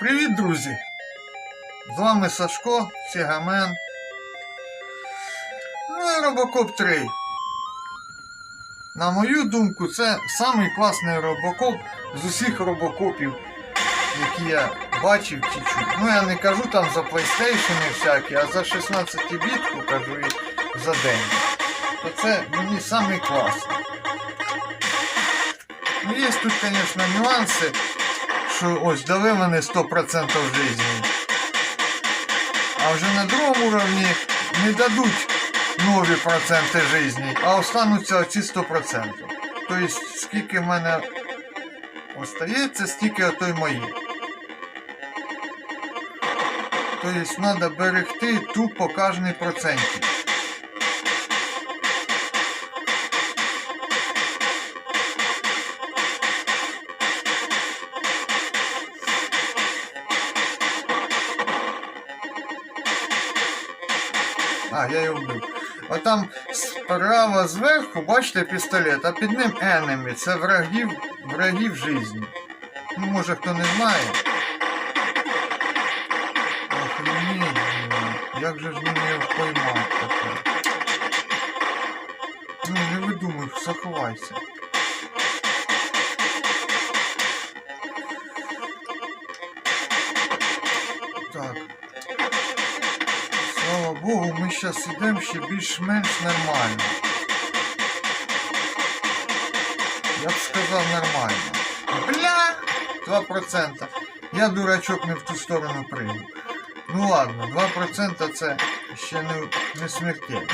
Привіт, друзі! З вами Сашко, Сігамен. Ну і Робокоп 3. На мою думку, це самий класний робокоп з усіх робокопів, які я бачив чи чув. Ну я не кажу там за PlayStation всякі, а за 16 бітку кажу і за день. То це мені самий класний. Ну, є тут, звісно, нюанси, що ось дали вони 100% житті. А вже на другому уровні не дадуть нові проценти житті, а остануться оці 100%. Тобто, скільки в мене остається, стільки ото й мої. Тобто, треба берегти тупо кожний процентик. А, я його вбив. Отам справа зверху, бачите, пістолет, а під ним enemy. Це врагів, врагів житті. Ну, може хто не знає. Охренеть. Як же ж мені його поймати таке? Ну, не видумуй, заховайся. Так. Слава Богу, ми зараз йдемо ще більш-менш нормально. Я б сказав нормально. Бля! 2%. Я дурачок не в ту сторону прийму. Ну ладно, 2% це ще не, не смертельно.